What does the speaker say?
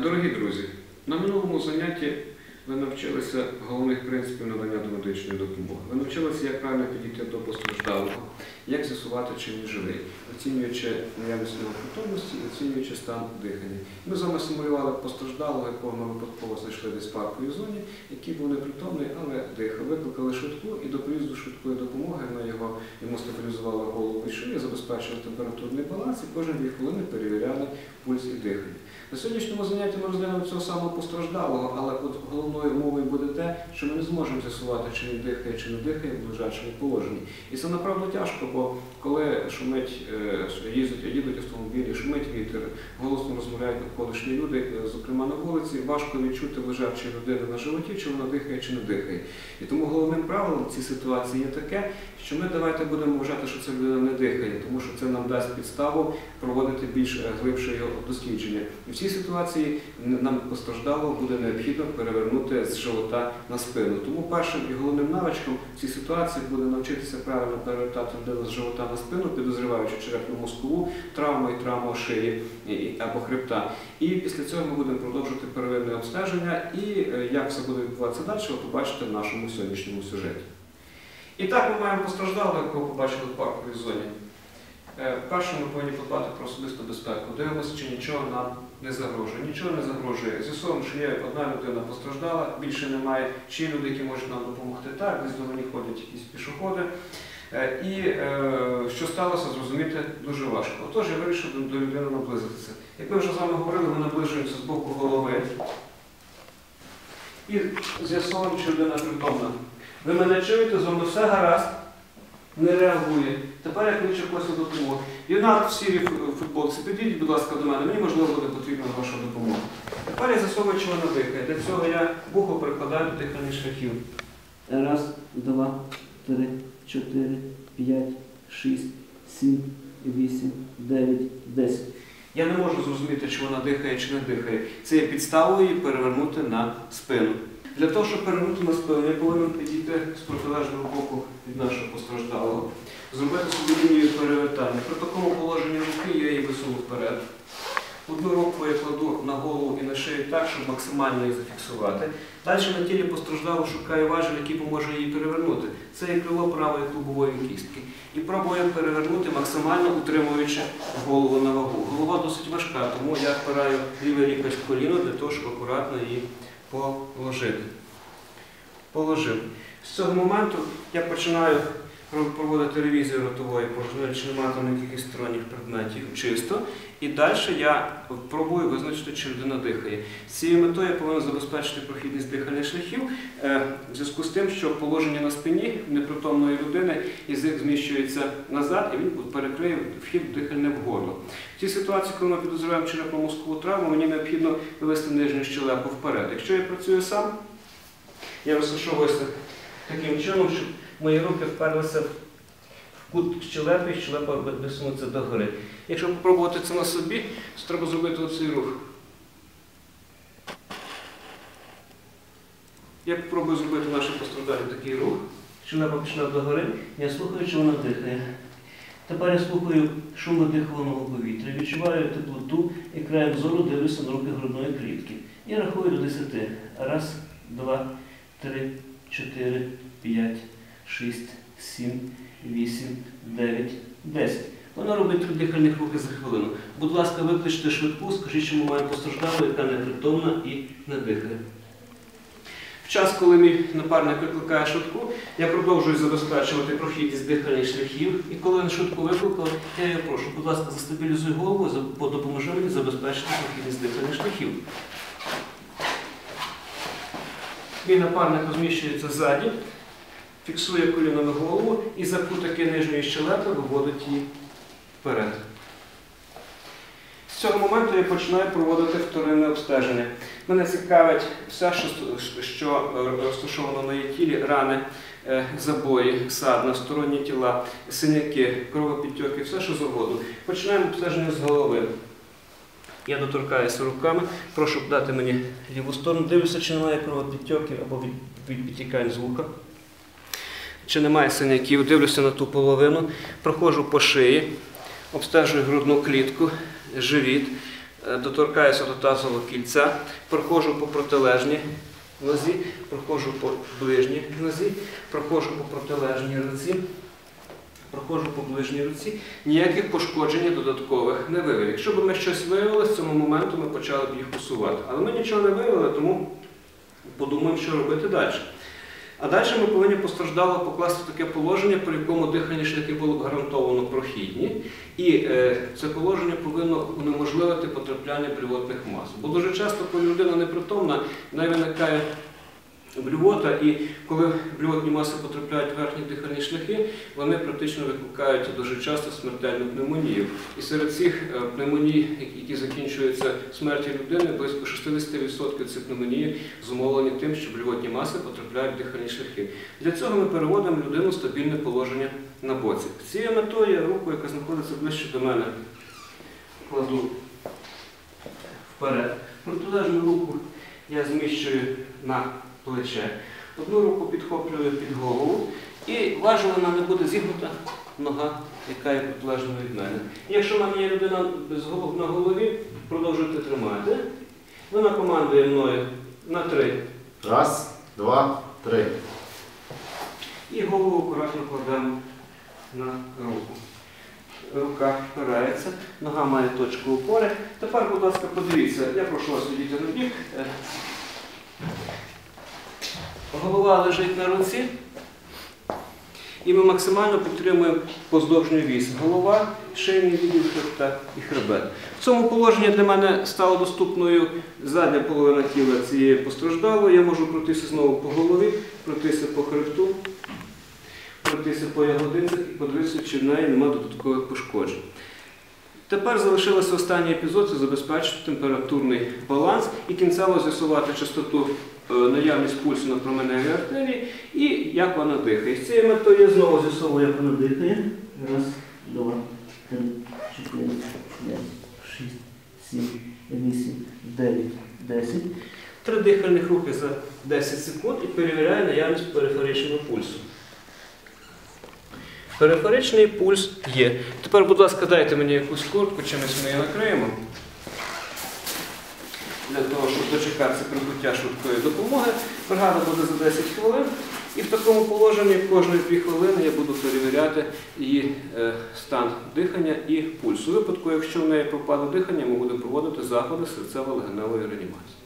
Дорогі друзі, на минулому занятті ви навчилися головних принципів надання домедичної допомоги. Ви навчилися, як правильно підійти до постраждалого, як з'ясувати, чи він живий, оцінюючи наявність його притомності і оцінюючи стан дихання. Ми з вами симулювали постраждалого, якого ми випадково знайшли десь в парковій зоні, який був непритомний, але дихав. Викликали швидку і до приїзду швидкої допомоги ми його йому стабілізували голову і шию, забезпечили температурний баланс і кожні дві хвилини перевіряли пульс і дихання. На сьогоднішньому занятті ми розглянемо цього самого постраждалого, але от головною умовою буде те, що ми не зможемо з'ясувати, чи він дихає, чи не дихає в лежачому положенні. І це направду тяжко, бо коли шумить, е, їздять, їдуть автомобілі, шумить вітер, голосно розмовляють навколишні люди, е, зокрема на вулиці, важко відчути лежачої людини на животі, чи вона дихає, чи не дихає. І тому головним правилом цій ситуації є таке, що ми давайте будемо вважати, що ця людина не дихає, тому що це нам дасть підставу проводити більш глибше його дослідження. І в цій ситуації нам постраждало буде необхідно перевернути з живота на спину. Тому першим і головним навичком в цій ситуації буде навчитися правильно перевертати людину з живота на спину, підозріваючи черепно мозкову травму і травму шиї або хребта. І після цього ми будемо продовжувати первинне обстеження. І е, як все буде відбуватися далі, ви побачите в нашому сьогоднішньому сюжеті. І так ми маємо постраждалого, якого побачили в парковій зоні. Е, Перше, ми повинні подбати про особисту безпеку. Дивимося, чи нічого нам не загрожує. Нічого не загрожує. З'ясовуємо, що є одна людина постраждала, більше немає. Чи є люди, які можуть нам допомогти так, десь до мені ходять якісь пішоходи. Е, І е, що сталося, зрозуміти дуже важко. Отож, я вирішив до, людини наблизитися. Як ми вже з вами говорили, ми наближуємося з боку голови і з'ясовуємо, чи людина притомна. Ви мене чуєте, з вами все гаразд, не реагує. Тепер я кличу когось на допомогу. Юнак в сірій футболці, підійдіть, будь ласка, до мене, мені можливо буде потрібна ваша допомога. Тепер я з'ясовую, чи вона дихає. Для цього я вухо прикладаю до дихальних шляхів. Раз, два, три, чотири, п'ять, шість, сім, вісім, дев'ять, десять. Я не можу зрозуміти, чи вона дихає, чи не дихає. Це є підставою її перевернути на спину. Для того, щоб перевернути на спину, я повинен підійти з протилежного боку від нашого постраждалого, зробити собі лінію перевертання. При такому положенні руки я її висуну вперед. Одну руку я кладу на голову і на шию так, щоб максимально її зафіксувати. Далі на тілі постраждалого шукаю важіль, який поможе її перевернути. Це є крило правої клубової кістки. І пробую перевернути, максимально утримуючи голову на вагу. Голова досить важка, тому я впираю лівий лікоть в коліно для того, щоб акуратно її положити. Положив. З цього моменту я починаю проводити ревізію ротової порожнини, чи немає там якихось сторонніх предметів чисто. І далі я пробую визначити, чи людина дихає. З цією метою я повинен забезпечити прохідність дихальних шляхів е, в зв'язку з тим, що положення на спині непритомної людини язик зміщується назад, і він перекриє вхід дихальне в горло. В цій ситуації, коли ми підозрюємо черепно-мозкову травму, мені необхідно вивести нижню щелепу вперед. Якщо я працюю сам, я розташовуюся таким чином, щоб мої руки вперлися в кут щелепи, щелепа висунуться догори. Якщо спробувати це на собі, то треба зробити оцей рух. Я спробую зробити наші постраждалі такий рух. Щелепа пішла догори. Я слухаю, чи вона дихає. Тепер я слухаю шум видихуваного повітря, відчуваю теплоту і краєм зору дивлюся на руки грудної клітки. І рахую до десяти. Раз, два, три, чотири, п'ять, шість, сім, вісім, дев'ять, десять. Вона робить три дихальних рухи за хвилину. Будь ласка, викличте швидку, скажіть, що ми маємо постраждалу, яка непритомна і не дихає. В час, коли мій напарник викликає швидку, я продовжую забезпечувати прохідність дихальних шляхів. І коли він швидку викликав, я її прошу, будь ласка, застабілізуй голову, допоможи мені забезпечити прохідність дихальних шляхів. Мій напарник розміщується ззаді, фіксує колінами голову і за кутики нижньої щелепи виводить її вперед. З цього моменту я починаю проводити вторинне обстеження. Мене цікавить все, що, е, розташовано на її тілі, рани, е, забої, садна, сторонні тіла, синяки, кровопідтьоки, все, що завгодно. Починаємо обстеження з голови. Я доторкаюся руками, прошу дати мені ліву сторону, дивлюся, чи немає кровопідтьоків або від, від з вуха. Чи немає синяків, дивлюся на ту половину, проходжу по шиї, обстежую грудну клітку, живіт, е, доторкаюся до тазового кільця, проходжу по протилежній нозі, проходжу по ближній нозі, проходжу по протилежній руці, проходжу по ближній руці. Ніяких пошкоджень додаткових не виявив. Якщо б ми щось виявили, з цього моменту ми почали б їх усувати. Але ми нічого не виявили, тому подумаємо, що робити далі. А далі ми повинні постраждало покласти таке положення, при якому дихальні шляхи було б гарантовано прохідні, і е, це положення повинно унеможливити потрапляння блювотних мас. Бо дуже часто, коли людина непритомна, в неї виникає блювота, і коли блювотні маси потрапляють в верхні дихальні шляхи, вони практично викликають дуже часто смертельну пневмонію. І серед цих е, пневмоній, які закінчуються смертю людини, близько 60% цих пневмоній зумовлені тим, що блювотні маси потрапляють в дихальні шляхи. Для цього ми переводимо людину в стабільне положення на боці. Цією метою я руку, яка знаходиться ближче до мене, кладу вперед. Протилежну руку я зміщую на плече. Одну руку підхоплюю під голову і важливо вона не буде зігнута нога, яка є протилежною від мене. І якщо в мене є людина без голов на голові, продовжуйте тримати. Вона командує мною на три. Раз, два, три. І голову акуратно кладемо на руку. Рука впирається, нога має точку опори. Тепер, будь ласка, подивіться, я прошу вас відійти на бік. Голова лежить на руці. І ми максимально підтримуємо поздовжню вісь. Голова, шийний відділ хребта і хребет. В цьому положенні для мене стало доступною задня половина тіла цієї постраждалої. Я можу пройтися знову по голові, пройтися по хребту, пройтися по ягодицях і подивитися, чи в неї немає додаткових пошкоджень. Тепер залишилося останній епізод це забезпечити температурний баланс і кінцево з'ясувати частоту наявність пульсу на променевій артерії і як вона дихає. З цією метою я знову з'ясовую, як вона дихає. Раз, два, три, чотири, п'ять, шість, сім, вісім, дев'ять, десять. Три дихальних рухи за 10 секунд і перевіряю наявність периферичного пульсу. Периферичний пульс є. Тепер, будь ласка, дайте мені якусь куртку, чимось ми її накриємо. Для того, щоб дочекатися прибуття швидкої допомоги. Бригада буде за 10 хвилин. І в такому положенні кожні 2 хвилини я буду перевіряти її е, стан дихання і пульс. У випадку, якщо в неї пропаде дихання, ми будемо проводити заходи серцево-легеневої реанімації.